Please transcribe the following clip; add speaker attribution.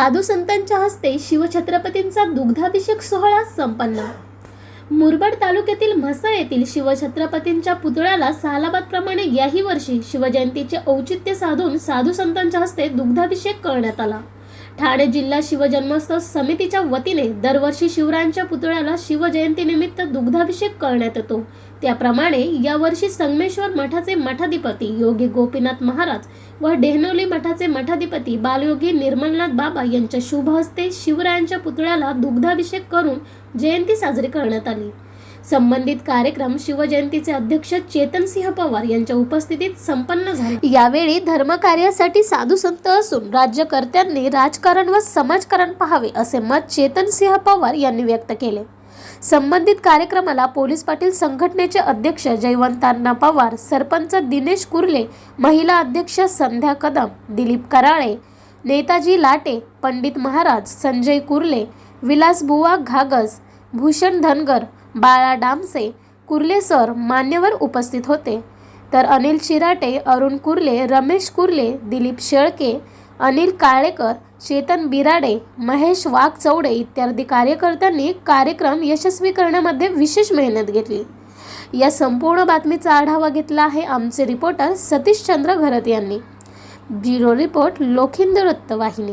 Speaker 1: साधू संतांच्या हस्ते शिवछत्रपतींचा दुग्धाभिषेक सोहळा संपन्न. मुरबाड तालुक्यातील म्हसळ येथील शिवछत्रपतींच्या पुतळ्याला सालाबादप्रमाणे याही वर्षी शिवजयंतीचे औचित्य साधून साधू संतांच्या हस्ते दुग्धाभिषेक करण्यात आला. ठाणे जिल्हा शिवजन्मोत्सव समितीच्या वतीने दरवर्षी शिवरायांच्या पुतळ्याला शिवजयंतीनिमित्त दुग्धाभिषेक करण्यात येतो. त्याप्रमाणे यावर्षी संगमेश्वर मठाचे मठाधिपती योगी गोपीनाथ महाराज व डेहनोली मठाचे मठाधिपती बालयोगी निर्मलनाथ बाबा यांच्या शुभ हस्ते शिवरायांच्या पुतळ्याला दुग्धाभिषेक करून जयंती साजरी करण्यात आली. संबंधित कार्यक्रम शिवजयंतीचे अध्यक्ष चेतनसिंह पवार यांच्या उपस्थितीत संपन्न झाला. यावेळी धर्मकार्यासाठी साधू संत असून राज्यकर्त्यांनी राजकारण व समाजकारण पाहावे असे मत चेतनसिंह पवार यांनी व्यक्त केले. संबंधित कार्यक्रमाला पोलीस पाटील संघटनेचे अध्यक्ष जयवंतांना पवार सरपंच दिनेश कुर्ले महिला अध्यक्ष संध्या कदम दिलीप कराळे नेताजी लाटे पंडित महाराज संजय कुर्ले विलास बुवा घागस भूषण धनगर बाळा डामसे कुर्ले सर मान्यवर उपस्थित होते. तर अनिल चिराटे अरुण कुर्ले रमेश कुर्ले दिलीप शेळके अनिल काळेकर चेतन बिराडे महेश वाघचौडे इत्यादी कार्यकर्त्यांनी कार्यक्रम यशस्वी करण्यामध्ये विशेष मेहनत घेतली. या संपूर्ण बातमीचा आढावा घेतला आहे आमचे रिपोर्टर सतीश चंद्र घरत यांनी. ब्युरो रिपोर्ट लोखिंद वृत्तवाहिनी.